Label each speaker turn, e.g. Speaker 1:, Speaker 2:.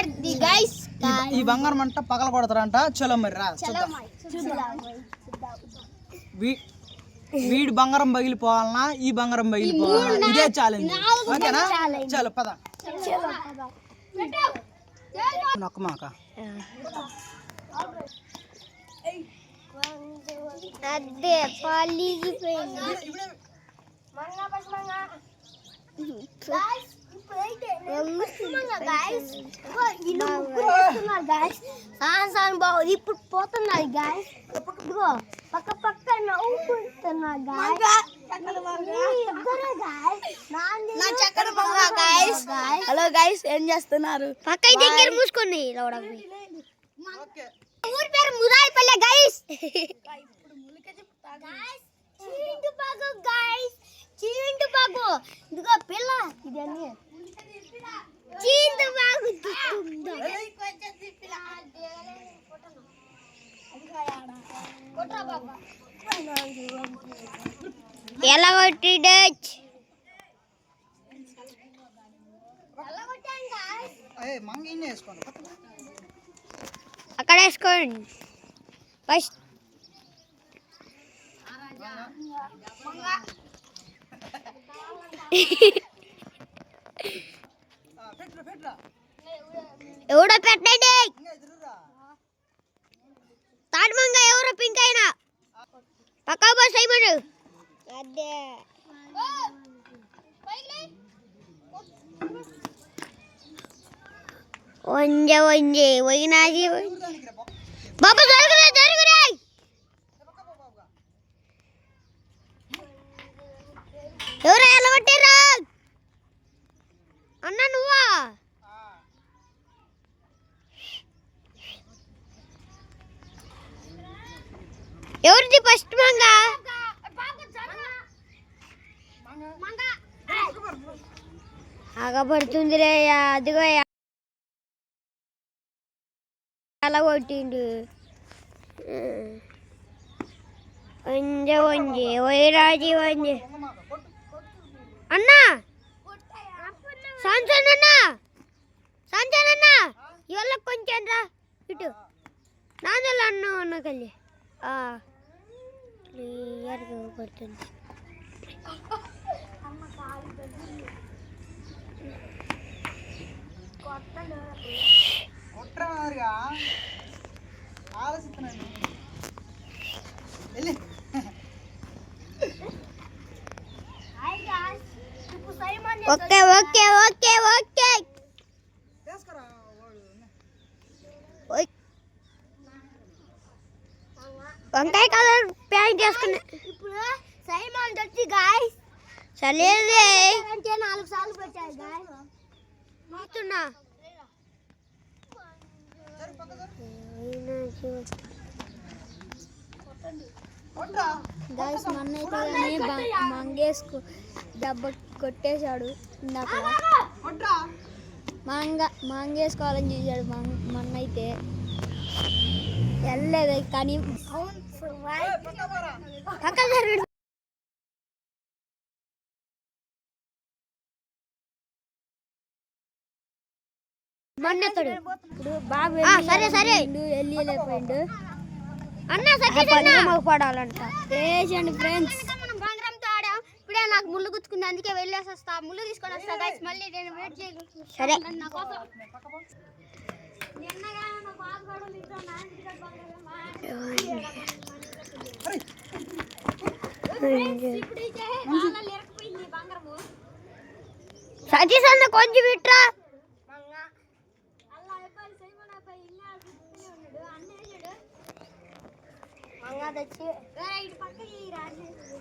Speaker 1: పడుతుంది గైస్
Speaker 2: ఈ- ఈ బంగారం అంట పగల కొడతారంట. చలో మరి రా చూద్దాం. వీ- వీడి బంగారం పగిలిపోవాలనా? ఈ బంగారం పగిలిపోవాలనా? ఇదే ఛాలెంజ్ ఓకేనా? చలో పద. నొక్కమాక
Speaker 1: అదే పలిగిపోయింది. ఇప్పుడు పోతున్నారు గాయస్ ఇదిగో పక్క పక్క నవ్వుకుంటున్నారు గాయస్
Speaker 3: హలో గైస్ ఏం చేస్తున్నారు?
Speaker 1: పక్క దగ్గర మూసుకొని ఊరి పేరు మురాయిపల్లె గైస్ ఎలా కొట్టిడచ్
Speaker 2: ఏ మంగ ఇన్ని వేసుకోండి పక్కన.
Speaker 1: అక్కడ వేసుకోండి ఫస్ట్
Speaker 2: ఆ,
Speaker 1: ఎవడో పెట్టండి.
Speaker 2: ఇంకా ఎదురురా
Speaker 1: తాడు మంగ ఎవరో పింక్ అయినా. పక్కా బస్ అయిపోయాడు. అదే. వంజ వంజే పోయినాది బాబు జరుగురా జరుగురా. ఎవరు ఎలా కొట్టారా ఎవరిది ఫస్ట్ మంగ? ఆగపడుతుందిరే అదిగో అలా కొట్టిండు. వంజ వంజే వైరాజీ వంజే. అన్నా! సంచన్ అన్నా! సంచన్ అన్నా! ఇవాళ కొంచెం రా. ఇటు. నాదలు అన్న అన్న కల్లి. క్లియర్గా పడుతుంది.
Speaker 2: ఆలోచిస్తున్నాను. వెళ్ళి.
Speaker 1: Okay
Speaker 2: okay okay
Speaker 1: okay. వంకాయ కలర్ ప్యాంట్ వేసుకున్నా ఇప్పుడు సైమాన్ వచ్చి గాయస్ చలేదే అంటే నాలుగు సార్లు పెట్టారు గాయస్
Speaker 3: మంగేసుకు దెబ్బ కొట్టేశాడు. ఇందాక మంగ మంగేసుకోవాలని చూశాడు. మొన్న అయితే వెళ్ళలేదు కానీ.
Speaker 1: పక్కన
Speaker 3: ఇప్పుడు బాబు
Speaker 1: సరే సరే.
Speaker 3: వెళ్ళి వెళ్ళిపోయిండు
Speaker 1: అన్న సతీష్ అన్న.
Speaker 3: మాకు పడాలంట. వేసండి ఫ్రెండ్స్.
Speaker 1: ఇప్పుడే నాకు ముళ్ళు గుచ్చుకుంది అందుకే వెళ్ళేసి వస్తా ముళ్ళు తీసుకొని వస్తా మళ్ళీ నేను వెయిట్ చేయను. సరే. సతీష్ అన్న కొంచెం విట్రా అలా అబ్బాయి సైమన్ అబ్బాయి ఇంకా ఉన్నాడు అన్న వేసాడు మంగా తెచ్చి ఇటు పక్కకి రాసేసి